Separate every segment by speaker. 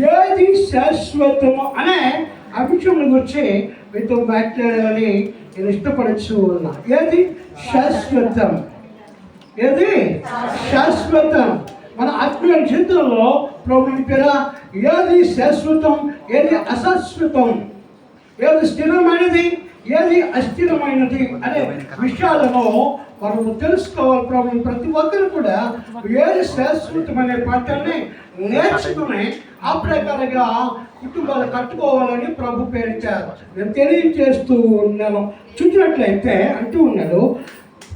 Speaker 1: ఏది శాశ్వతము అనే అంశం గురించి మీతో మాట్లాడాలని నేను ఇష్టపడచ్చు ఉన్నా ఏది శాశ్వతం? ఏది శాశ్వతం? మన ఆత్మీయ జీవితంలో ప్రభు పేర ఏది శాశ్వతం? ఏది అశాశ్వతం? ఏది స్థిరమైనది? ఏది అస్థిరమైనది అనే విషయాలను మనము తెలుసుకోవాలి ప్రాబ్లం ప్రతి ఒక్కరు కూడా ఏది శాశ్వతమనే పాఠాన్ని నేర్చుకుని ఆ ప్రకారంగా కుటుంబాలు కట్టుకోవాలని ప్రభు పేరించారు నేను తెలియజేస్తూ ఉన్నాను చూసినట్లయితే అంటూ ఉన్నాడు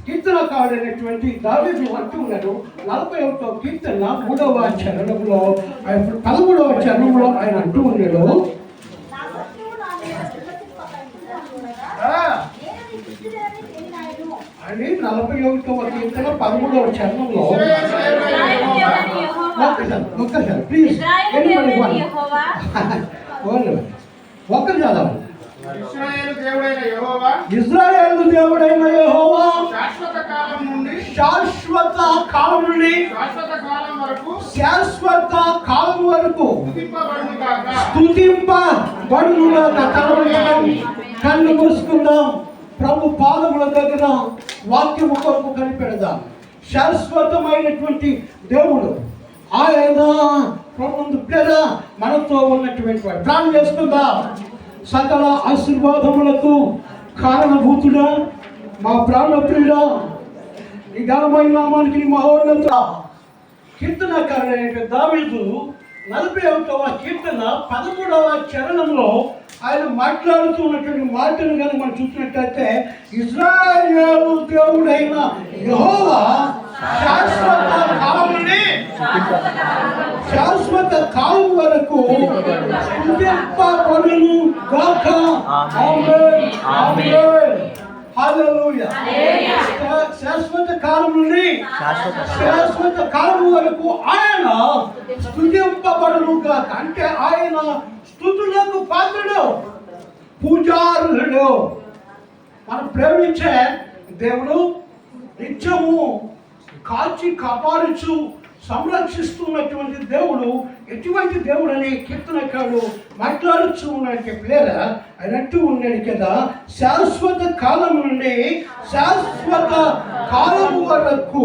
Speaker 1: కీర్తనకారుడైనటువంటి దావీదు అంటూ ఉన్నాడు నలభై ఒకటో కీర్తన మూడవ చరణంలో ఆయన పదమూడవ చరణంలో ఆయన అంటూ ఉన్నాడు
Speaker 2: నా శత్రువు నా మీద విమర్శింపబడుచుండగా,
Speaker 1: ఆ,
Speaker 2: నేను నీ స్థితిగతిని తెలియనాయను.
Speaker 1: అని నలభై ఒకటవ కీర్తన పదమూడవ చరణంలో ఒక్కసారి ఒక్కసారి ప్లీజ్
Speaker 3: ఇశ్రాయేలు దేవుడైన యెహోవా?
Speaker 1: ఒక్కరు చదవండి
Speaker 4: ఇశ్రాయేలు దేవుడైన యెహోవా?
Speaker 1: ఇజ్రాయేల్ దేవుడైన యెహోవా
Speaker 4: శాశ్వత కాలం నుండి
Speaker 1: శాశ్వత కాలం నుండి
Speaker 4: శాశ్వత కాలం వరకు
Speaker 1: శాశ్వత కాలం వరకు
Speaker 4: స్తుతింపబడును
Speaker 1: కలవడం కళ్ళు మూసుకుందాం. ప్రభు పాదముల దగ్గర వాక్యము కొరకు కనిపెడదాం. శాశ్వతమైనటువంటి దేవుడు. ఆయన ప్రభు పేర మనతో ఉన్నటువంటి వాడు. ప్రాణం చేస్తుందా సకల ఆశీర్వాదములకు కారణభూతుడా మా ప్రాణప్రియుడా. ఈ ఘనమైన నామానికి మహోన్నత కీర్తనకారుడైన దావీదు నలభై ఒకటవ కీర్తన పదమూడవ చరణంలో ఆయన మాట్లాడుతున్నటువంటి మాటను కానీ మనం చూసినట్లయితే ఇజ్రాయేలు దేవుడైన యెహోవా శాశ్వత కాలం నుండి శాశ్వత కాలం వరకు స్తుతింపబడును గాక. ఆమేన్. శాశ్వత కాలం నుండి శాశ్వత కాలం. వరకు ఆయన స్తుతింపబడును గాక. అంటే ఆయన స్థుతులకు పాత్రుడు పూజారుడు మనం ప్రేమించే దేవుడు నిత్యము కాచి కాపాడుచు సంరక్షిస్తున్నటువంటి దేవుడు ఎటువంటి దేవుడు అనే కీర్తనకాడు మాట్లాడుచు ఉన్నాడు ప్లేరా ఆయన అంటూ ఉన్నాడు కదా. శాశ్వత కాలం నుండి శాశ్వత కాలం వరకు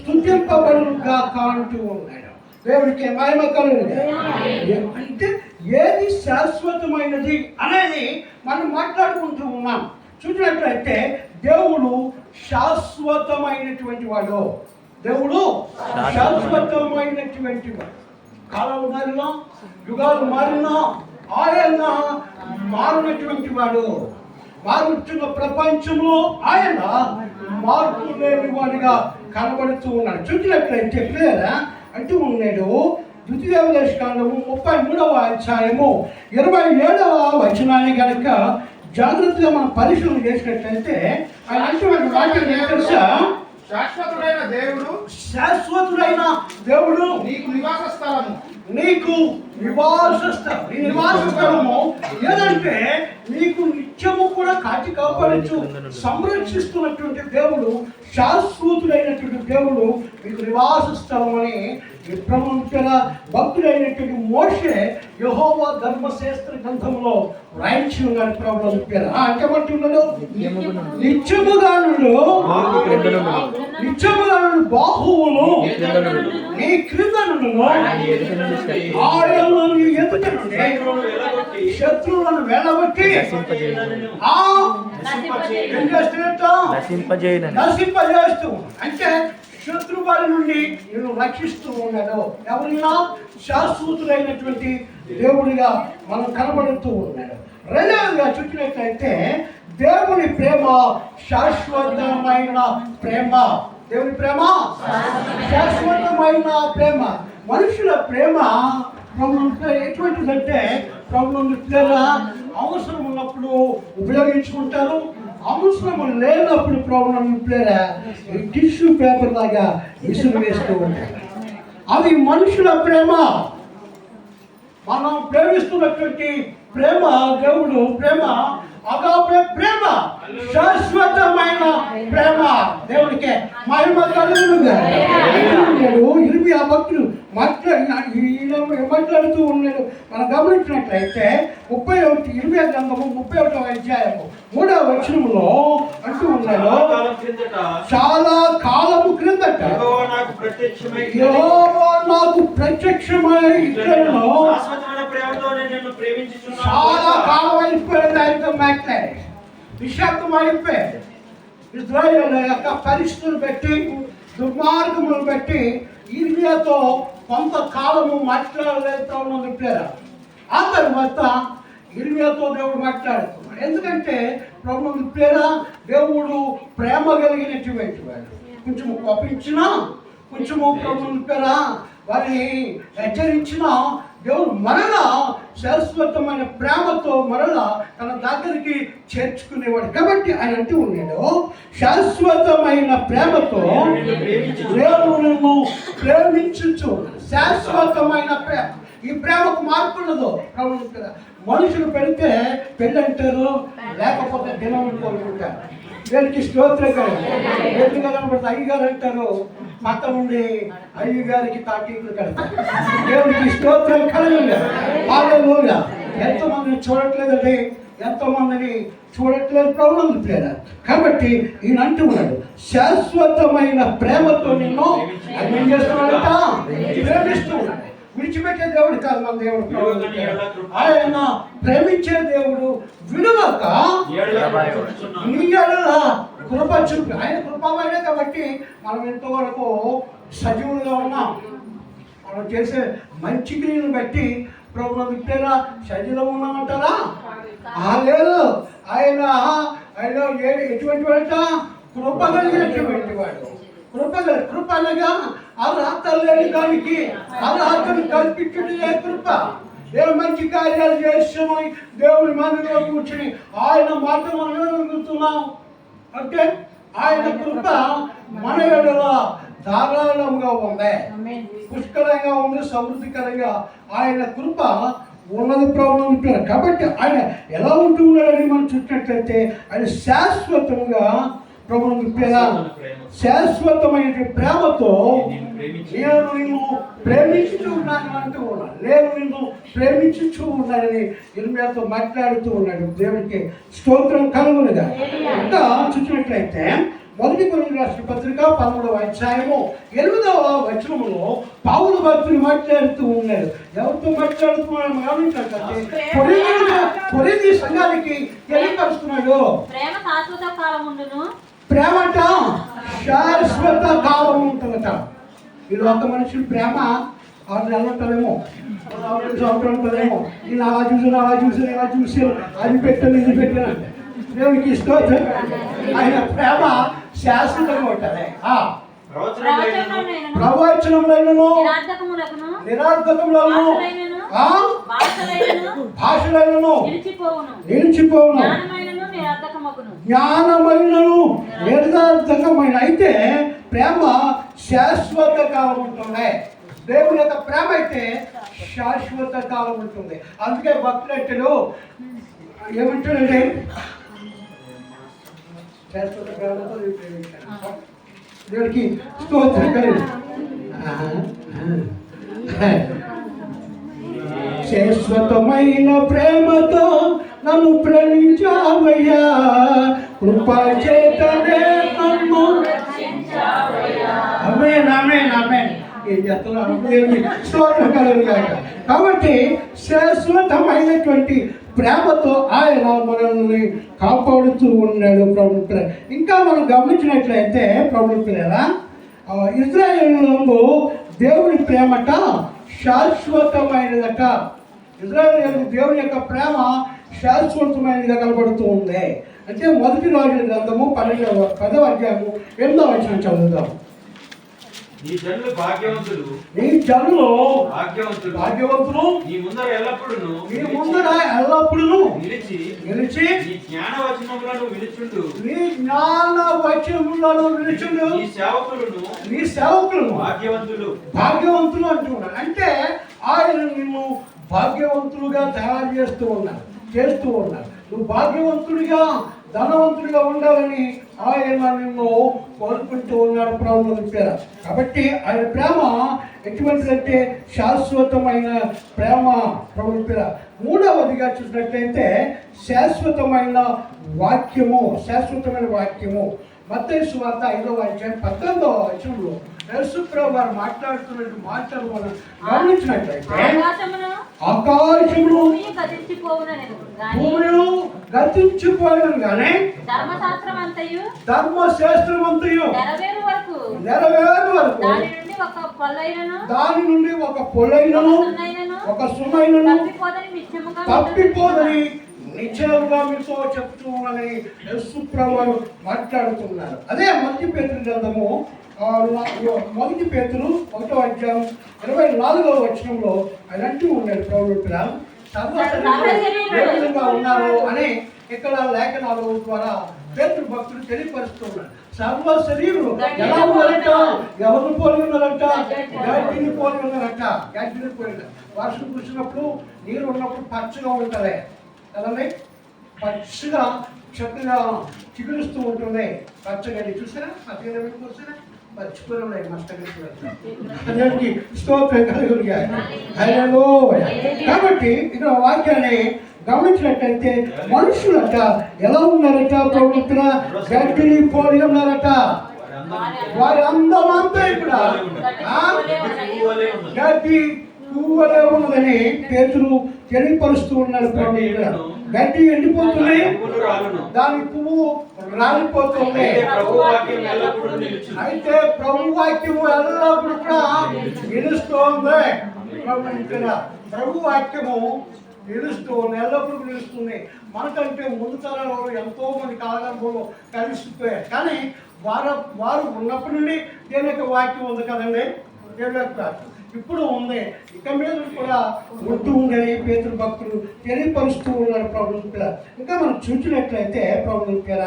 Speaker 1: స్థుతింపబడుగా కాంటూ ఉన్నాడు. దేవుడికి మహిమ అంటే ఏది శాశ్వతమైనది అనేది మనం మాట్లాడుకుంటూ ఉన్నాం. చూసినట్లయితే దేవుడు శాశ్వతమైనటువంటి వాడు. దేవుడు శాశ్వతమైనటువంటి వాడు కాలాలు మారినా యుగాలు మారినా ఆయన మారినటువంటి వాడు. మారుతున్న ప్రపంచంలో ఆయన మార్పు లేని వాడిగా కనబడుతూ ఉన్నాడు. చూసినట్లయితే ప్రియరా అంటూ ఉన్నాడు. ద్వితీయ కాండము ముప్పై మూడవ అధ్యాయము ఇరవై ఏడవ వచనాన్ని కనుక జాగ్రత్తగా మనం పరిశీలన చేసినట్లయితే ఆయన అంటున్న వాక్యం
Speaker 4: శాశ్వతుడైన దేవుడు
Speaker 1: శాశ్వతుడైన దేవుడు
Speaker 4: నీకు నివాస స్థలము.
Speaker 1: నీకు నివాస స్థలం నివాస స్థలము ఏదంటే నీకు నిత్యము కూడా కాచి కాపాడచ్చు సంరక్షిస్తున్నటువంటి దేవుడు శాశ్వతుడైనటువంటి దేవుడు నీకు నివాస స్థలం అని విప్రమంతుల భక్తుడైనటువంటి మోషే యహోవా ధర్మశాస్త్ర గ్రంథంలో రాయించి ఉన్నాడు ప్రభుత్వం పేరు అంటే ఉన్నాడు నిత్యముగా నుండు నిత్యముగా నుండి బాహువులు నీ క్రింద నుండు ఆయనను ఎదుట శత్రువులను వెళ్ళబట్టి ఆ చేస్తున్నట్టు
Speaker 5: నశింపజేయనని
Speaker 1: నశింపజేస్తూ అంటే శత్రు వారి నుండి నేను రక్షిస్తూ ఉన్నాడు ఎవరైనా శాశ్వతులైనటువంటి దేవుడిగా మనం కనబడుతూ ఉన్నాడు రెండవదిగా చూసినట్లయితే దేవుని ప్రేమ శాశ్వతమైన ప్రేమ. దేవుని ప్రేమ? శాశ్వతమైన ప్రేమ. మనుషుల ప్రేమ ప్రభుత్వ ఎటువంటిదంటే ప్రభుత్వ అవసరం ఉన్నప్పుడు ఉపయోగించుకుంటారు. అవసరం లేనప్పుడు ప్రాబ్లం ప్లేరా టిష్యూ పేపర్ లాగా విసుగు వేస్తూ ఉంటారు అది మనుషుల ప్రేమ. మనం ప్రేమిస్తున్నటువంటి ప్రేమ దేవుడు ప్రేమ అగాపే ప్రేమ శాశ్వతమైన ప్రేమ. దేవుడికే మహిమ కలుగునుగా. ఇరిమి ఆ భక్తులు మాట్లాడుతూ ఉన్నాడు. మనం గమనించినట్లయితే ముప్పై ఒకటి ఇరవై గ్రంథము ముప్పై ఒకటో అధ్యాయము మూడవ వచనములో అంటూ ఉన్నాడు. చాలా కాలము క్రిందట.
Speaker 5: నాకు ప్రత్యక్షమై
Speaker 1: నాకు ప్రత్యక్షమై చాలా కాలం అయిపోయింది ఆయనతో మాట్లాడి. నిశ్శబ్దం అయిపోయింది ఇజ్రాయేల్ యొక్క పరిస్థితులు పెట్టి దుర్మార్గములు పెట్టి ఇర్మియాతో కొంతకాలము మాట్లాడలేతా ఉన్నది పేరు. ఆ తర్వాత ఇర్మియాతో దేవుడు మాట్లాడుతున్నాడు. ఎందుకంటే ప్రభు పేర దేవుడు ప్రేమ కలిగినటువంటి వాడు. కొంచెము కోపించినా కొంచెము ప్రభు పేర వారిని హెచ్చరించిన దేవుడు మరలా శాశ్వతమైన ప్రేమతో మరలా తన దగ్గరికి చేర్చుకునేవాడు. కాబట్టి ఆయన అంటూ ఉన్నాడు శాశ్వతమైన ప్రేమతో దేవుడు ప్రేమించు శాశ్వతమైన ప్రేమ ఈ ప్రేమకు మార్పు ఉండదు. కదా. మనుషులు పెడితే పెళ్ళి అంటారు లేకపోతే దినం కోరుకుంటారు వీళ్ళకి స్తోత్రం కాదు. ఎదురుగా కనబడితే అయ్యగారు అంటారు పక్క నుండి అయ్యగారికి తాకింపులు కడతారు దేవునికి స్తోత్రం కలగంగా. వాళ్ళ ఎంతమందిని చూడట్లేదండి ఎంతమందిని చూడట్లేదు ప్రాబ్లం లేదా కాబట్టి ఈయన అంటూ ఉన్నాడు శాశ్వతమైన ప్రేమతో నిన్ను ఏం చేస్తున్నాడట? ప్రేమిస్తూ ఉన్నాడు. విడిచిపెట్టే దేవుడు కాదు మన దేవుడు. ఆయన ప్రేమించే దేవుడు విడవక నీ కృప చూపి ఆయన కృపమైన కాబట్టి మనం ఎంతవరకు సజీవులుగా ఉన్నాం. మనం చేసే మంచి క్రియను బట్టి ప్రభుత్వం విట్టేలా సజీవం ఉన్నామంటారా? ఆ లేదు ఆయన ఆయన ఏ- ఎటువంటి వాడట? కృప కలిగినటువంటి వాడు. కృప కృప అనగా అర్హత లేని దానికి అర్హతను కల్పించుటే కృప? దేవుడు మంచి కార్యాలు చేస్తున్నాం దేవుడి మందిలో కూర్చుని ఆయన మాట మనం అంటే ఆయన కృప మన ఎడల ధారాళంగా ఉంది. పుష్కలంగా ఉంది సమృద్ధికరంగా ఆయన కృప ఉన్నది ప్రభుత్వం ఉంటారు. కాబట్టి ఆయన ఎలా ఉంటున్నాడని మనం చూసినట్లయితే ఆయన శాశ్వతంగా ప్రభుత్వం శాశ్వతమైన ప్రేమతో నేను నిన్ను ప్రేమించుతూ ఉన్నాను అంటూ ఉన్నాను. నేను నిన్ను ప్రేమించుతూ ఉన్నానని ఇర్మియాతో మాట్లాడుతూ ఉన్నాడు. దేవునికి స్తోత్రం కలుగునుగా. ఇంకా చూసినట్లయితే మొదటి కొన్ని రాష్ట్ర పత్రిక పదమూడవ అధ్యాయము ఎనిమిదవ వచనములో పావుల భక్తులు మాట్లాడుతూ ఉన్నారు. ఎవరితో మాట్లాడుతున్నాడు గమనించినట్లయితే సంఘానికి తెలియపరుస్తున్నాడు.
Speaker 3: ప్రేమ శాశ్వత కాలం
Speaker 1: ప్రేమట శాశ్వత కాలం ఉంటుందట. ఈ లోక మనుషులు ప్రేమ ఆరు నెలలు ఉంటుందేమో ఆరు సంవత్సరం ఉంటుందేమో నేను అలా చూసాను అలా చూసాను ఇలా చూసాను అది పెట్టాను ఇది పెట్టాను. దేవునికి ఇష్టం ఆయన ప్రేమ శాశ్వతంగా ఉంటుంది. ఆ,
Speaker 3: ప్రవచనములైనను,
Speaker 1: నిరార్థకములను
Speaker 3: భాషలైనను, నిలిచిపోవును. జ్ఞానమైనను
Speaker 1: యథార్థకమైన అయితే ప్రేమ శాశ్వత కాలం ఉంటుంది దేవుని యొక్క ప్రేమ అయితే శాశ్వత కాలం ఉంటుంది అందుకే భక్తులు అంటాడు ఏమంటాడండి శాశ్వత కాలంతో దేవుడికి స్తోత్రం కలిగి. శాశ్వతమైన ప్రేమతో నన్ను ప్రేమించావయ్యా. కృపా చేతనే నన్ను అమేన్ అమేన్ అమేన్. ఏం చేస్తున్నారు దేవుని స్తోత్రం కలుగుగాక. కాబట్టి శాశ్వతమైనటువంటి ప్రేమతో ఆయన మనల్ని కాపాడుతూ ఉన్నాడు ప్రభు ప్రే- ఇంకా మనం గమనించినట్లయితే ప్రభు ఇజ్రాయేల్లో దేవుని ప్రేమట శాశ్వతమైనదట. ఇజ్రాయేల్ దేవుని యొక్క ప్రేమ శాశ్వతమైనదిగా కనబడుతూ ఉంది. అంటే మొదటి రాజుల గ్రంథము పన్నెండవ పదవ అధ్యాయము ఎనిమిదవ వచ్చిన చదువుదాం.
Speaker 5: నీ జనులు భాగ్యవంతులు.
Speaker 1: నీ జనులు
Speaker 5: భాగ్యవంతులు.
Speaker 1: భాగ్యవంతులు.
Speaker 5: నీ ముందర ఎల్లప్పుడూ
Speaker 1: నీ ముందర ఎల్లప్పుడూ
Speaker 5: నిలిచి
Speaker 1: నిలిచి
Speaker 5: నీ జ్ఞాన వచనములను విలుచుండు
Speaker 1: నీ జ్ఞాన వచనములను నిలుచుండు
Speaker 5: నీ సేవకులను
Speaker 1: నీ సేవకులను
Speaker 5: భాగ్యవంతులు.
Speaker 1: భాగ్యవంతులు అంటున్నాడు అంటే ఆయన నిన్ను భాగ్యవంతులుగా తయారు చేస్తూ ఉన్నారు. చేస్తూ ఉన్నారు. నువ్వు భాగ్యవంతుడిగా ధనవంతుడిగా ఉండాలని ఆయన నిన్ను కోరుకుంటూ ఉన్నాడు ప్రభుత్వ పేర. కాబట్టి ఆయన ప్రేమ ఎటువంటిదంటే శాశ్వతమైన ప్రేమ ప్రభు పేర. మూడవదిగా చూసినట్లయితే శాశ్వతమైన వాక్యము శాశ్వతమైన వాక్యము. మత్స్సు వార్త ఐదవ అధ్యాయం పద్దెనిమిదవ వచనంలో యేసుప్రభు వారు మాట్లాడుతున్నట్టు మాటలు మనం గమనించినట్లయితే
Speaker 3: ఆకాశమును
Speaker 1: ఆకాశములు
Speaker 3: భూమి గతించిపోవునని గాని
Speaker 1: భూమిలో గతించిపోయాను కానీ
Speaker 3: ధర్మశాస్త్రం అంతయు
Speaker 1: ధర్మశాస్త్రమంతయు
Speaker 3: నెరవేరు వరకు
Speaker 1: నెరవేరు వరకు
Speaker 3: దాని నుండి ఒక పొల్లైనను
Speaker 1: దాని నుండి ఒక పొలైనను ఒక సుమైనను
Speaker 3: తప్పిపోదని
Speaker 1: నిశ్చయముగా మీతో చెప్తున్నానని యశుప్రభు మాట్లాడుతున్నారు. అదే మొదటి పేతురు గ్రంథము మొదటి పేతురు ఒకటో అధ్యాయం ఇరవై నాలుగవ వచనంలో ఆయన అంటూ ఉన్నాడు ప్రభుత్వ సర్వశరీరులుగా ఉన్నారు అని ఇక్కడ లేఖనాలు ద్వారా పేతురు భక్తులు తెలియపరుస్తున్నారు సర్వ శరీరులు ఎలా ఉన్నారంట? ఎవరు పోలి ఉన్నారంట? గడ్డిని పోలి ఉన్నారంట. గడ్డిని పోలి ఉన్నారు. వర్షం కురిసినప్పుడు నీరు ఉన్నప్పుడు పచ్చగా ఉంటుంది. కదండి? పచ్చగా చక్కగా చిగురుస్తూ ఉంటుంది. పచ్చగడ్డి చూసారా? పచ్చగడ్డి చూసారా? మర్చిపోయి ఉన్నాయి మస్తగడ్డి స్తోత్రం కాబట్టి ఇక్కడ వాక్యాన్ని గమనించినట్టయితే మనుషులట ఎలా ఉన్నారట? ప్రభుత్వ గడ్డిని పోలి ఉన్నారట. వారి అందం అంతా ఇక్కడ గడ్డి పువ్వులే ఉన్నదని పేతులు తెలియపరుస్తూ ఉన్నారు గడ్డి ఎండిపోతుంది. దాని పువ్వు రాలిపోతుంది
Speaker 5: అయితే ప్రభు వాక్యం ఎల్లప్పుడూ నిలుచును.
Speaker 1: అయితే ప్రభు వాక్యము ఎల్లప్పుడు కూడా నిలుస్తోంది ప్రభు వాక్యము నిలుస్తుంది ఎల్లప్పుడు నిలుస్తుంది మనకంటే ముందు తరాలు ఎంతో మంది కాలంలో కలిసిపోయారు కానీ వారు వారు ఉన్నప్పటి నుండి దేని యొక్క వాక్యం ఉంది కదండి దేవుని యొక్క. ఇప్పుడు ఉంది. ఇక మీద కూడా ఉంటూ ఉండని పేతురు భక్తులు తెలియపరుస్తూ ఉన్నారు ప్రభుత్వ పిల్ల ఇంకా మనం చూసినట్లయితే ప్రభుత్వ పిల్ల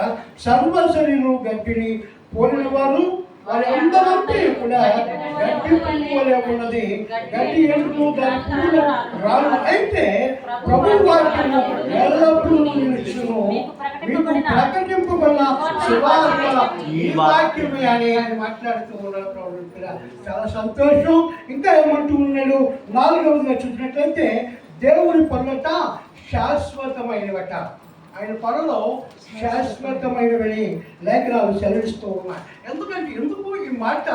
Speaker 1: సర్వ శరీరం గడ్డిని పోలిన వారు వారి అందరంటే కూడా గడ్డి పువ్వులే ఉన్నది. గడ్డి ఎందుకు? దాని పువ్వులు రాను అయితే ప్రభు వాక్యము ఎల్లప్పుడూ నిలుచును. మీకు ప్రకటింపబడిన శుభార్త ఈ వాక్యమే అని ఆయన మాట్లాడుతూ ఉన్నారు ఇక్కడ. చాలా సంతోషం. ఇంకా ఏమంటూ ఉన్నాడు? నాలుగవదిగా చూసినట్లయితే దేవుని పనులట శాశ్వతమైనవట. ఆయన పనులు శాశ్వతమైనవని లేఖనాలు సెలవిస్తూ ఉన్నాయి. ఎందుకంటే ఎందుకు ఈ మాట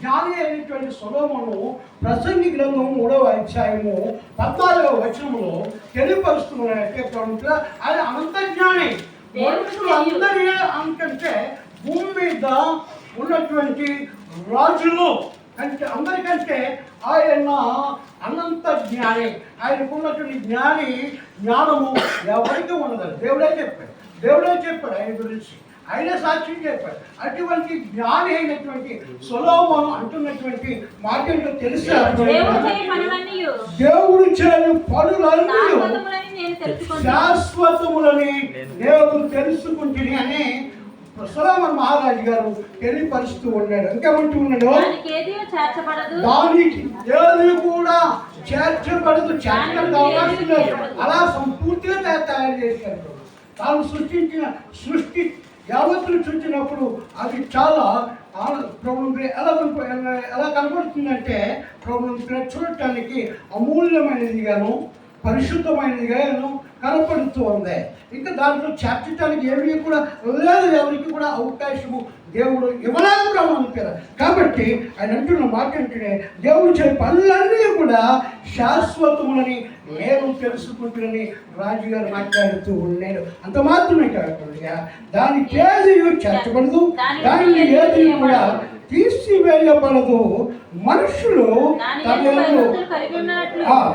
Speaker 1: జ్ఞాని అయినటువంటి సొలోమను ప్రసంగి గ్రంథం మూడవ అధ్యాయము పద్నాలుగవ వచనములో తెలియపరుస్తున్నాడంటే. ప్రముఖ ఆయన అనంత జ్ఞాని. మనుషులందరి అంకంటే భూమి మీద ఉన్నటువంటి రాజులు అంటే అందరికంటే ఆయన అనంత జ్ఞాని. ఆయనకు ఉన్నటువంటి జ్ఞాని జ్ఞానము ఎవరికి ఉండదు. దేవుడే చెప్పాడు. దేవుడే చెప్పాడు ఆయన గురించి. ఆయనే సాక్ష్యం చెప్పాడు. అటువంటి జ్ఞాని అయినటువంటి సొలోమను అంటున్నటువంటి మాట ఏంటో తెలుసా?
Speaker 3: దేవుడు చేయి పనులన్నీయు
Speaker 1: దేవుడు చేయు పనులన్నీ
Speaker 3: శాశ్వతములని
Speaker 1: దేవుడు తెలుసుకుంటుంది అని సొలోమన్ మహారాజు గారు తెలియపరుస్తూ ఉన్నాడు. ఇంకేమంటూ ఉన్నాడు?
Speaker 3: దానికి ఏది
Speaker 1: కూడా చేర్చబడదు. చేర్చడానికి అవకాశం లేదు. అలా సంపూర్తిగా తయారు చేశాడు తాను సృష్టించిన సృష్టి యావత్తులు చూసినప్పుడు అది చాలా ప్రాబ్లం ఎలా ఎలా- ఎలా కనబడుతుందంటే ప్రాబ్లం చూడటానికి అమూల్యమైనది గాను పరిశుద్ధమైనది గాను కనపడుతూ ఉంది ఇంకా దాంట్లో చేర్చడానికి ఏమీ కూడా లేదు. ఎవరికి కూడా అవకాశము దేవుడు ఇవ్వలేదు బ్రహ్మను కదా కాబట్టి ఆయన అంటున్న మాట ఏంటంటే దేవుడు చే పనులన్నీ కూడా శాశ్వతములని నేను తెలుసుకుంటున్నని రాజుగారు మాట్లాడుతూ ఉన్నాడు. అంత మాత్రమే కాకుండా దానికి ఏది చేర్చబడదు. దానికి ఏది కూడా తీసివేయబడదు. మనుషులు
Speaker 3: దాని
Speaker 1: తన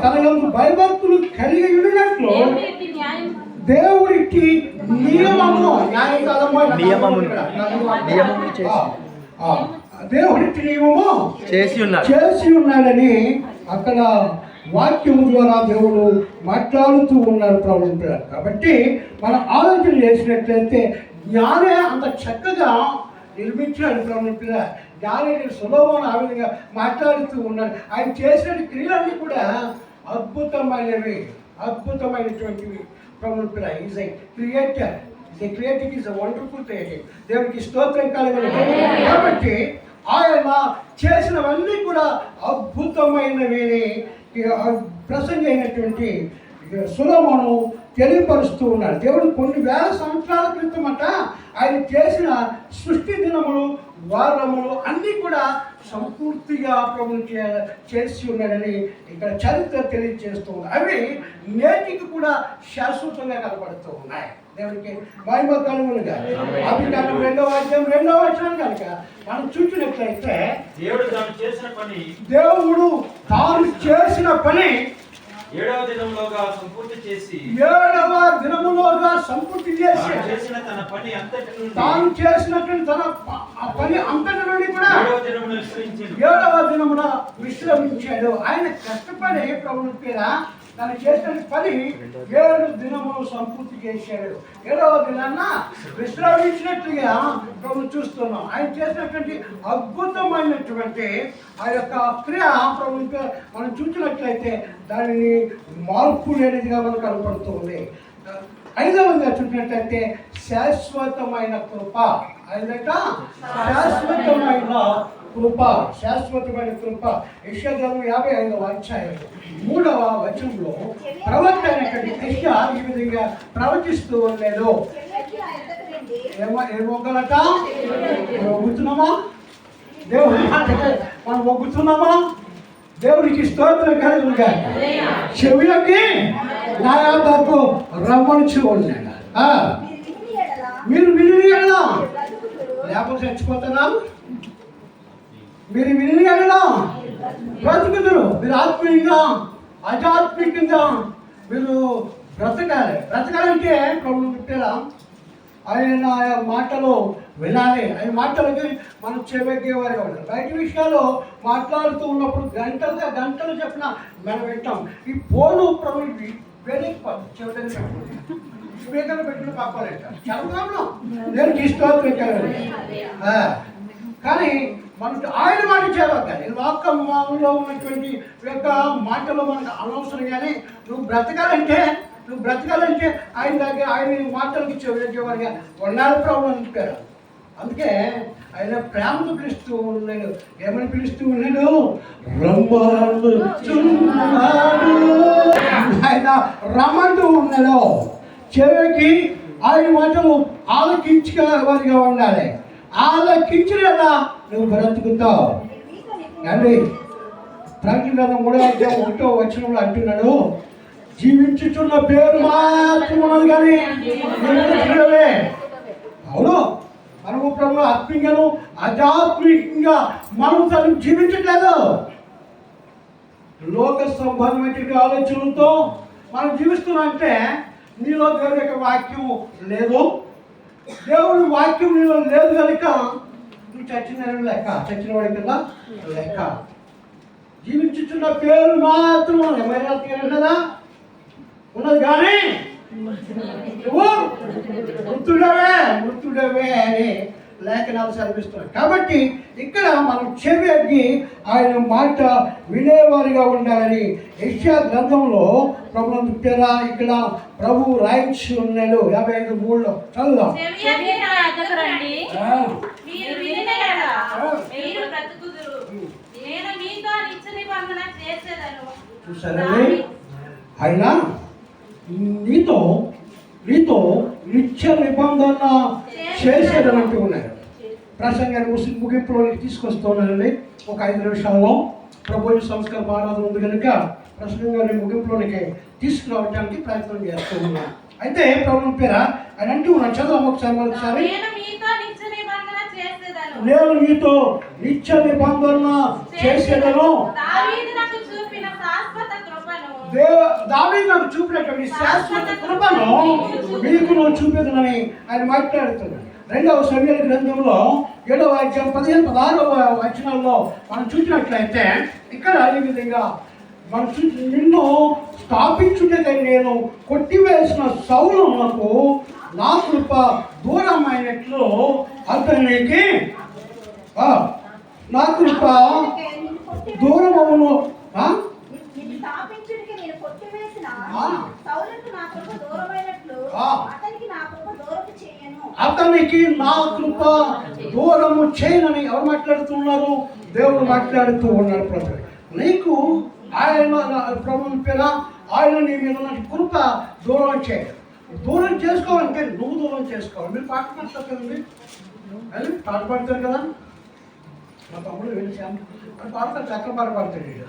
Speaker 1: తన భయభక్తులు కలిగి ఉన్నట్లు దేవుడికి నియమము
Speaker 6: చేసి.
Speaker 1: ఆ, దేవుడికి నియమము
Speaker 6: చేసి
Speaker 1: చేసి ఉన్నాడని అక్కడ వాక్యము ద్వారా దేవుడు మాట్లాడుతూ ఉన్నారు ప్రభుత్వ కాబట్టి మనం ఆలోచన చేసినట్లయితే జ్ఞానే అంత చక్కగా నిర్మించాడు ప్రభుత్వ జ్ఞానే సులభం ఆ విధంగా మాట్లాడుతూ ఉన్నాడు. ఆయన చేసిన క్రియలన్నీ కూడా అద్భుతమైనవి అద్భుతమైనటువంటివి. ప్రభుత్వ పిల్ల is a creator the creating is a wonderful creating దేవునికి స్తోత్రం కలగదు కాబట్టి ఆయన చేసినవన్నీ కూడా అద్భుతమైనవి ప్రసంగి అయినటువంటి సులభను తెలియపరుస్తూ ఉన్నాడు. దేవుడు కొన్ని వేల సంవత్సరాల క్రితమట ఆయన చేసిన సృష్టి దినములు వారములు అన్నీ కూడా సంపూర్తిగా ప్రభుత్వం చే- చేసి ఉన్నాడని ఇక్కడ చరిత్ర తెలియజేస్తూ ఉంది. అవి నేటికి కూడా శాశ్వతంగా కనపడుతూ ఉన్నాయి. దేవుడికి మహిమ అవి కనుక రెండవ అధ్యాయం రెండవ వచనం కనుక మనం చూసినట్లయితే
Speaker 5: దేవుడు తాను చేసిన పని
Speaker 1: దేవుడు తాను చేసిన పని
Speaker 5: ఏడవ దినంలోగా సంపూర్తి చేసి
Speaker 1: ఏడవ దినములోగా సంపూర్తి చేసి
Speaker 5: తాను చేసిన తన పని అంతటి
Speaker 1: తాను చేసినటువంటి తన ఆ పని అంతటి నుండి కూడా
Speaker 5: ఏడవ దినమును
Speaker 1: విశ్రమించాడు. ఆయన కష్టపడి ప్రభుని పేర తను చేసిన పని ఏడు దినములు సంపూర్తి చేశాడు. ఏడవ దినాన్న విశ్రమించినట్లుగా ప్రభు చూస్తున్నాం. ఆయన చేసినటువంటి అద్భుతమైనటువంటి ఆ యొక్క క్రియ ప్రభు మనం చూసినట్లయితే దానిని మార్పు లేనిదిగా మనకు కనపడుతుంది. ఐదవదిగా చూసినట్లయితే శాశ్వతమైన కృప. అదట శాశ్వతమైన కృప శాశ్వతమైన కృప. యశగ్రంథం యాభై ఐదవ అధ్యాయం. మూడవ వచనంలో ప్రవక్త అయినటువంటి యశ ఈ విధంగా ప్రవచిస్తూ ఉండేదో ఏమో ఏమొగ్గలట ఒగ్గుతున్నామా దేవుడి మనం ఒగ్గుతున్నామా దేవుడికి స్తోత్రం కలుగుగా చెవులకి నా యొక్క రమ్మని ఉన్నాడు
Speaker 2: మీరు విని ఎడల
Speaker 1: మీరు విని ఎడలా
Speaker 2: బ్రతుకుదురు.
Speaker 1: లేకపోతే చచ్చిపోతారా మీరు విని ఎడలా బ్రతుకుతురు మీరు ఆత్మీయంగా అజాత్మికంగా మీరు బ్రతకాలి. బ్రతకాలంటే ప్రభులు పెట్టారా ఆయన ఆయన మాటలు వినాలి. ఆయన మాటలకి మనం చెవెక్కేవారుగా వారి బయట విషయాలు మాట్లాడుతూ ఉన్నప్పుడు గంటలుగా గంటలు చెప్పిన మనం వింటాం. ఈ ఫోను ప్రభు వెళ్ళి చెవిటని పెట్టుకుంటాం స్పీకర్ పెట్టుకుని పక్కోలేట నేను తీసుకోవాలి కానీ మనకు ఆయన మాట చేరవద్దాలి లోకంలో ఉన్నటువంటి యొక్క మాటలు మనకు అనవసరం కానీ నువ్వు బ్రతకాలంటే నువ్వు బ్రతకాలంటే ఆయన దగ్గర ఆయన మాటలకి చెవివారిగా ఉన్నాడు ప్రభు అంటారు అందుకే ఆయన ప్రేమతో పిలుస్తూ ఉన్నాడు. ఏమని పిలుస్తూ ఉన్నాడు? రమ్మన్నాడు. ఆయన రమ్మంటూ ఉన్నాడు. చెవికి ఆయన మాటలు ఆలకించగలిగా ఉండాలి. ఆలకించినలా నువ్వు బ్రతుకుతావు. అండి ప్రకటన కూడా అధ్యాయం ఒకటో వచ్చినప్పుడు అంటున్నాడు. జీవించుచున్న పేరు మాత్రం కానీ అవును. మనము ప్రభు ఆత్మీయంగాను అజాత్మికంగా మనం తను జీవించట్లేదు. లోక సంబంధమైన ఆలోచనలతో మనం జీవిస్తున్నామంటే అంటే నీలో దేవుని యొక్క వాక్యం లేదు. దేవుడి వాక్యం నీలో లేదు కనుక నువ్వు చచ్చిన లెక్క. చచ్చిన వాడి కింద లెక్క. జీవించుచున్న పేరు మాత్రం ఎవరైనా ఉన్నదా? ఉన్నది కానీ నువ్వు మృతుడవే మృతుడవే అని లేఖనాలు సెలవిస్తున్నాయి కాబట్టి ఇక్కడ మనం చెవి అగ్గి ఆయన మాట వినేవారిగా ఉండాలని యెషయా గ్రంథంలో ప్రభు ఇక్కడ ప్రభు రాయించి ఉన్నాడు. యాభై ఐదు మూడులో. చదువుదాం చూసారండి ఆయన నీతో నీతో నిత్య నిబంధన చేసేదనంటూ ఉన్నారు ప్రసంగాన్ని ముసి ముగింపులోకి తీసుకొస్తున్నానండి ఒక ఐదు నిమిషాల్లో ప్రభు సంస్కారం ఆరాధన ఉంది కనుక ప్రసంగాన్ని ముగింపులోనికి తీసుకురావడానికి ప్రయత్నం చేస్తూ ఉన్నాను అయితే ప్రభు పేర ఆయన అంటూ ఉన్నాను చదువు ఒకసారి మరొకసారి.
Speaker 3: నేను మీతో నిత్య నిబంధన చేసేదను.
Speaker 1: దేవ నాకు చూపినటువంటి శాశ్వత కృపను మీకు నువ్వు చూపిదనని ఆయన మాట్లాడుతున్నాడు. రెండవ సమయాల గ్రంథంలో ఏడవ అధ్యాయం పదిహేను పదహారవ వచనాల్లో మనం చూసినట్లయితే ఇక్కడ ఈ విధంగా మనం చూసి నిన్ను స్థాపించుటకై నేను కొట్టివేసిన. సౌలమునకు నా కృప దూరమైనట్లు అతనికి నా కృప
Speaker 2: దూరం చేయను.
Speaker 1: అతనికి నా కృప దూరము చేయనని ఎవరు మాట్లాడుతున్నారు? దేవుడు మాట్లాడుతూ ఉన్నాడు ప్రభు నీకు ఆయన ప్రభు పేర ఆయన నీ మీద ఉన్న కృప దూరం చేయ. దూరం చేసుకోవాలంటే నువ్వు దూరం చేసుకోవాలి. మీరు పాట పడతారు కదండి? అది పాట పాడతారు కదా? మా తమ్ముడు వెళ్ళాను పాడతారు చక్కర పాట పాడతాడు ఇక్కడ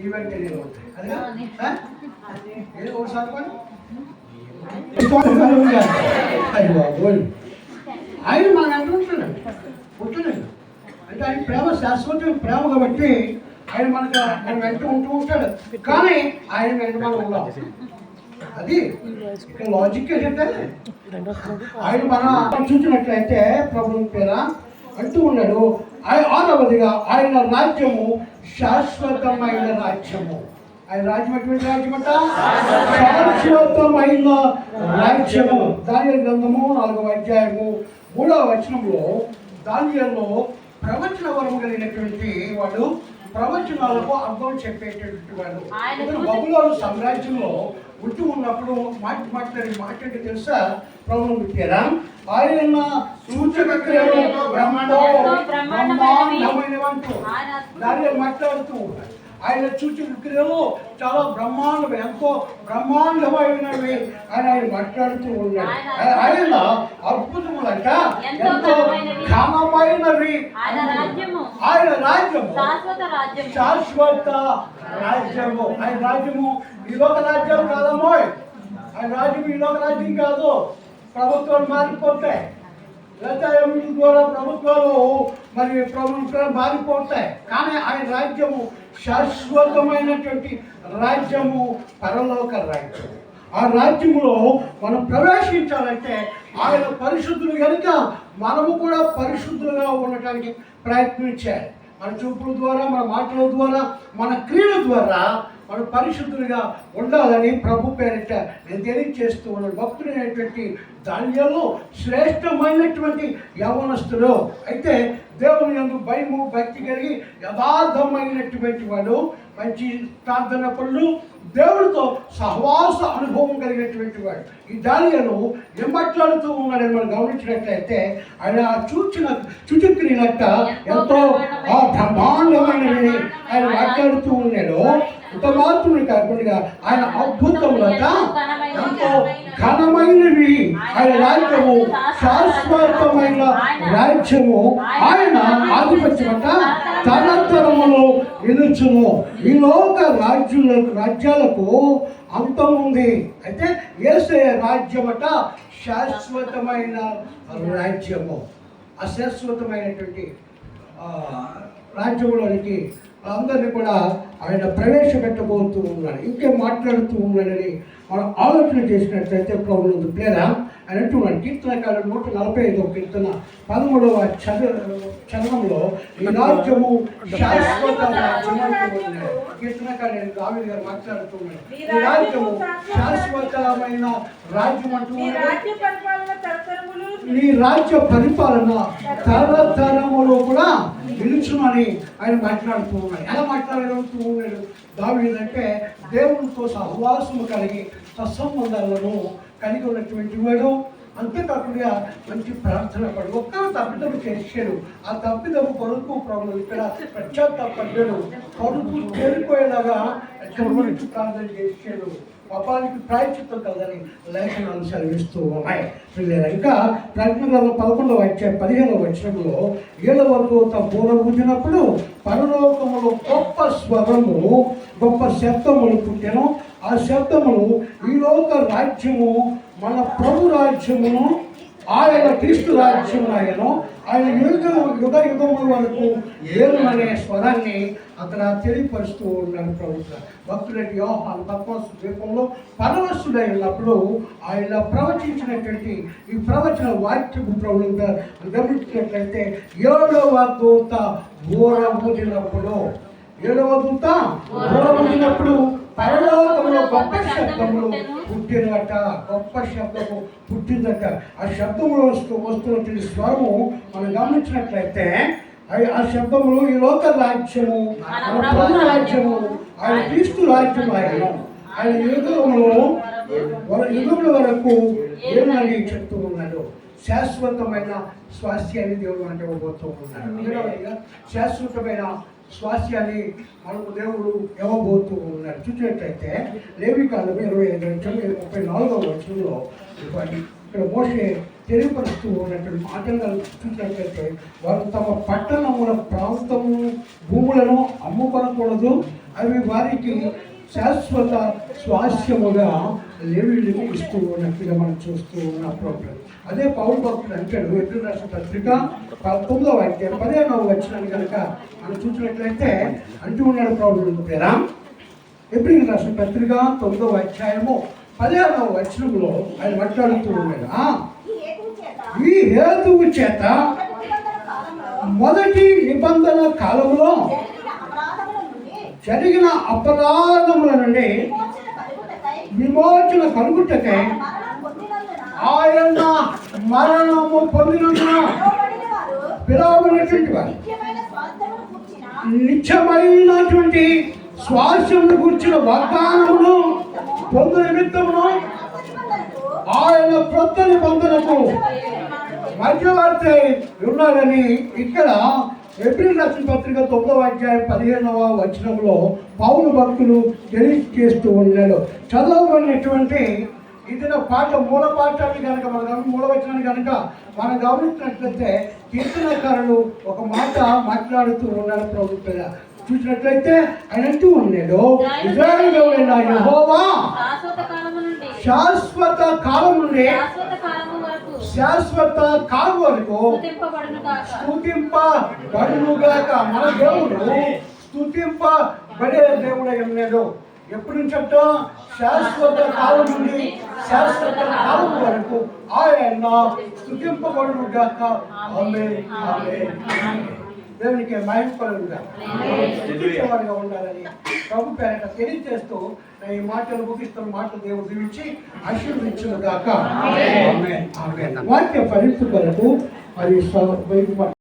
Speaker 1: ఈవెంట్ ఏదో ఉంటాయి అదే ఏదో ఒకసారి పాడు ఆయన మన అంటూ ఉంటాడండి అంటే ఆయన ప్రేమ శాశ్వత ప్రేమ కాబట్టి ఆయన మనకు ఆయన వెంట ఉంటూ ఉంటాడు. కానీ ఆయన వెంట మనం ఉన్నాం అది లాజిక్ ఏంటంటే ఆయన మన చూసినట్లయితే ప్రభు పేర అంటూ ఉన్నాడు ఆయన ఆరవదిగా ఆయన రాజ్యము శాశ్వతమైన రాజ్యము. ఆయన రాజ్యం ఎటువంటి రాజ్యం అంట? శాశ్వతమైన రాజ్యము. దాని గ్రంథము నాలుగవ అధ్యాయము మూడవ వచనంలో దానిలో ప్రవచన వరము కలిగినటువంటి వాడు ప్రవచనాలకు అర్థం చెప్పేటటువంటి వాడు. బబులోను సామ్రాజ్యంలో ఉంటూ ఉన్నప్పుడు మాటి మాట్లాడి మాట్లాడి తెలుసా? ప్రభుత్వం పెట్టారా? ఆయన సూచక క్రియలు ఎంతో బ్రహ్మాండమైనవంటూ దానిలో మాట్లాడుతూ ఆయన సూచక క్రియలు చాలా బ్రహ్మాండం ఎంతో బ్రహ్మాండమైనవి అని ఆయన మాట్లాడుతూ ఉన్నాడు. ఆయన అద్భుతములంట. ఎంతో ఘనమైనవి.
Speaker 3: ఆయన రాజ్యము. శాశ్వత రాజ్యము.
Speaker 1: ఆయన రాజ్యము ఈ లోక రాజ్యం కాదమ్మో ఆయన రాజ్యం ఈ లోక రాజ్యం కాదు. ప్రభుత్వాలు మారిపోతాయి. ద్వారా ప్రభుత్వాలు మరి ప్రభుత్వాలు మారిపోతాయి. కానీ ఆయన రాజ్యము శాశ్వతమైనటువంటి రాజ్యము పరలోక రాజ్యము. ఆ రాజ్యంలో మనం ప్రవేశించాలంటే ఆయన పరిశుద్ధులు కనుక మనము కూడా పరిశుద్ధులుగా ఉండటానికి ప్రయత్నించాలి. మన చూపుల ద్వారా మన మాటల ద్వారా మన క్రియల ద్వారా మనం పరిశుద్ధులుగా ఉండాలని ప్రభు పేరిట నేను తెలియజేస్తూ ఉన్నాడు భక్తుడైనటువంటి దానిలో శ్రేష్టమైనటువంటి యవనస్తుడు. అయితే దేవుని యందు భయము భక్తి కలిగి యథార్థమైనటువంటి వాడు. మంచి ప్రార్థన పనులు దేవుడితో సహవాస అనుభవం కలిగినటువంటి వాడు. ఈ దానియను ఏం మాట్లాడుతూ ఉన్నాడని మనం గమనించినట్లయితే ఆయన చూచిన చుచుక్రియలట ఎంతో ఆ బ్రహ్మాండమైనవి ఆయన మాట్లాడుతూ ఉన్నాడు. ఇంత మాత్రమే కాకుండా ఆయన అద్భుతములట. ఎంతో ఘనమైనవి ఆయన రాజ్యము శాశ్వతమైన రాజ్యము. ఆయన ఆధిపత్యమట. తరతరములో నిలుచును. ఈ లోక రాజ్యులకు రాజ్యాలకు అంతం ఉంది అయితే ఏసే రాజ్యమట శాశ్వతమైన రాజ్యము. అశాశ్వతమైనటువంటి ఆ, రాజ్యంలోనికి అందరినీ కూడా ఆయన ప్రవేశపెట్టబోతూ ఉన్నాడు. ఇంకే మాట్లాడుతూ ఉన్నాడని మనం ఆలోచన చేసినట్లయితే ప్రభుత్వం లేదా అని అంటున్నాడు కీర్తనకాలు నూట నలభై ఐదో కీర్తన పదమూడవ చద చరణంలో ఈ రాజ్యము శాశ్వత అంటూ కీర్తనకాలు దావి గారు మాట్లాడుతున్నాడు ఈ రాజ్యము శాశ్వతమైన రాజ్యం అంటూ
Speaker 2: నీ రాజ్య పరిపాలన తరతరములు
Speaker 1: కూడా నిలుచుమని ఆయన మాట్లాడుతూ ఉన్నాడు ఎలా మాట్లాడుతూ ఉన్నాడు? దావీదంటే దేవునితో సహవాసము కలిగి సత్సంబంధాలను కలిగి ఉన్నటువంటి వాడు. అంతేకాకుండా మంచి ప్రార్థన పడు. ఒక్క తప్పిదము చేశాడు ఆ తప్పిదము కొడుకు ప్రభుత్వం ఇక్కడ పశ్చాత్తాపడ్డాడు కొడుకు చేరిపోయేలాగా గురించి ప్రార్థన చేశాడు. పాపానికి ప్రాయచిత్తం కదని లేఖనాలు చదివిస్తూ ఉన్నాయి. పిల్లలు ఇంకా ప్రజ్ఞలలో పదకొండవ వచ్చే పదిహేనవ వచనంలో వరకు దూత బూర ఊదినప్పుడు పరలోకములో గొప్ప స్వరము గొప్ప శబ్దములు పుట్టెను. ఆ శబ్దములు ఈ లోక రాజ్యము మన ప్రభు రాజ్యమును ఆయన క్రీస్తు రాజ్యం ఆయన ఆయన యుగ యుగ యుగముల వరకు ఏమనే స్వరాన్ని అక్కడ తెలియపరుస్తూ ఉన్నాడు ప్రభుత్వ భక్తుడైన యోహాన్ పద్మసు ద్వీపంలో పరవశుడై ఉన్నప్పుడు ఆయన ప్రవచించినటువంటి ఈ ప్రవచన వాక్యము ప్రభుత్వ గమనించినట్లయితే ఏడవ దూత ఊర ఊదినప్పుడు ఏడవ దూత ఊర ఊదినప్పుడు పరలోకంలో గొప్ప శబ్దములు పుట్టినట. గొప్ప శబ్దము పుట్టిందట. ఆ శబ్దములు వస్తూ వస్తున్నటువంటి స్వరము మనం గమనించినట్లయితే ఆ శబ్దములు ఈ లోక రాజ్యము మన ప్రభు రాజ్యము. ఆయన క్రీస్తు రాజ్యము ఆయన ఆయన యుగములు యుగముల వరకు ఏమని చెప్తూ ఉన్నాడు? శాశ్వతమైన స్వాస్థ్యాన్ని దేవుడు అంటే ఇవ్వబోతూ ఉన్నాడు. శాశ్వతమైన స్వాస్యాన్ని మనకు దేవుడు ఇవ్వబోతూ ఉన్నాడు. చూసినట్టయితే లేవి కాలం ఇరవై ఐదు నుంచి ముప్పై నాలుగో వచ్చంలో ఇక్కడ మోసే తెలియపరుస్తూ ఉన్నటువంటి మాటలు చూసినట్లయితే వారు తమ పట్టణముల ప్రాంతము భూములను అమ్ముకొనకూడదు. అవి వారికి శాశ్వత స్వాస్యముగా లేవీళ్ళకు ఇస్తూ ఉన్నట్టుగా మనం చూస్తూ ఉన్న. ప్రోగ్రాం అదే పౌరు భక్తుడు అంటాడు ఎప్పుడు రాసిన పత్రిక? పంతొమ్మిదో అధ్యాయం పదిహేనవ వచ్చినాను కనుక మనం చూసినట్లయితే అంటూ ఉన్నాడు పౌరుడు పేరా? ఎప్పుడు రాసిన పత్రిక తొమ్మిదవ అధ్యాయము పదిహేనవ వచనంలో ఆయన మాట్లాడుతూ ఉన్నాడు.
Speaker 2: ఈ హేతువు చేత
Speaker 1: ఈ హేతువు చేత
Speaker 2: మొదటి నిబంధన కాలంలో జరిగిన అపరాధముల నుండి విమోచన కలుగుటకై ఆయన
Speaker 1: మరణము
Speaker 2: పొందిన
Speaker 1: పిలవబడినటువంటి వారు నిత్యమైనటువంటి శ్వాసమును కూర్చిన వాగ్దానమును పొందు నిమిత్తమును ఆయన కొత్త నిబంధనకు మధ్యవర్తి ఉన్నాడని ఇక్కడ ఏప్రిల్ రాసిన పత్రిక తొమ్మిదవ అధ్యాయం పదిహేనవ వచనంలో పౌరు భక్తులు తెలియజేస్తూ ఉన్నాడు. చదవబడినటువంటి ఇది పాటలు పాట మూల పాఠాన్ని కనుక మన గమని మూల వచనాన్ని కనుక మనం గమనించినట్లయితే కీర్తనకారుడు ఒక మాట మాట్లాడుతూ ఉన్నాడు ప్రభుత్వ చూసినట్లయితే ఆయన అంటూ ఉన్నాడు
Speaker 3: శాశ్వత
Speaker 1: శాశ్వత కాలం నుండి
Speaker 3: శాశ్వత
Speaker 1: కాలం వరకు
Speaker 3: స్తుతింపబడును గాక
Speaker 1: మన దేవుడు స్థుతింపబడే దేవుడు ఉన్నాడు. ఎప్పటి నుంచి అంట శాశ్వత కాలం నుండి శాశ్వత కాలం వరకు ఆయన స్థుతింపబడునుగాక. ఆమేన్. ఆమేన్. దేవునికి మహిమపరుగా స్థుతించేవాడిగా ఉండాలని ప్రభు పేరట తెలియజేస్తూ ఈ మాటలు ముగిస్తున్న మాటలు దేవుడు దీవించి ఆశీర్వదించును గాక ఆమేన్. ఆమేన్. వాక్య ఫలింపు కొరకు మరి